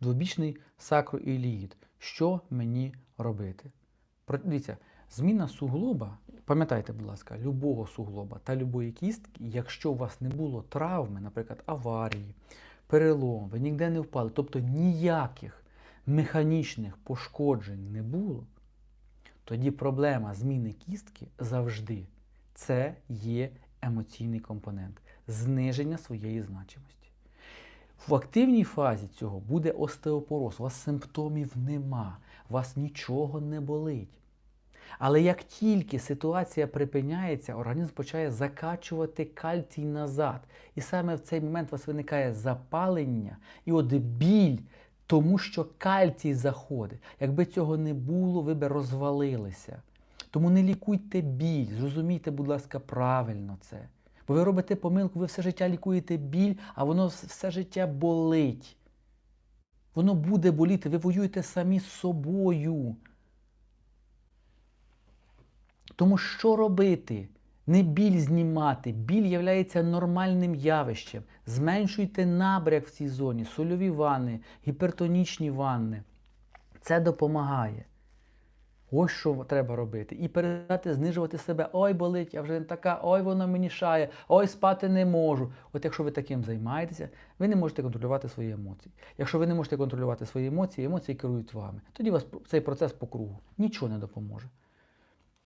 двобічний сакроіліїд. Що мені робити? Дивіться, зміна суглоба, пам'ятайте, будь ласка, любого суглоба та любої кістки, якщо у вас не було травми, наприклад, аварії, перелом, ви ніде не впали, тобто ніяких механічних пошкоджень не було, тоді проблема зміни кістки завжди це є емоційний компонент, зниження своєї значимості. В активній фазі цього буде остеопороз, у вас симптомів нема, у вас нічого не болить. Але як тільки ситуація припиняється, організм починає закачувати кальцій назад. І саме в цей момент у вас виникає запалення і от біль, тому що кальцій заходить. Якби цього не було, ви б розвалилися. Тому не лікуйте біль, зрозумійте, будь ласка, правильно це. Бо ви робите помилку, ви все життя лікуєте біль, а воно все життя болить. Воно буде боліти, ви воюєте самі з собою. Тому що робити? Не біль знімати. Біль є нормальним явищем. Зменшуйте набряк в цій зоні, сольові ванни, гіпертонічні ванни. Це допомагає. Ось що треба робити. І перестати знижувати себе. Ой, болить, я вже не така, ой, воно мені шає, ой, спати не можу. От якщо ви таким займаєтеся, ви не можете контролювати свої емоції. Якщо ви не можете контролювати свої емоції, емоції керують вами. Тоді вас цей процес по кругу нічого не допоможе.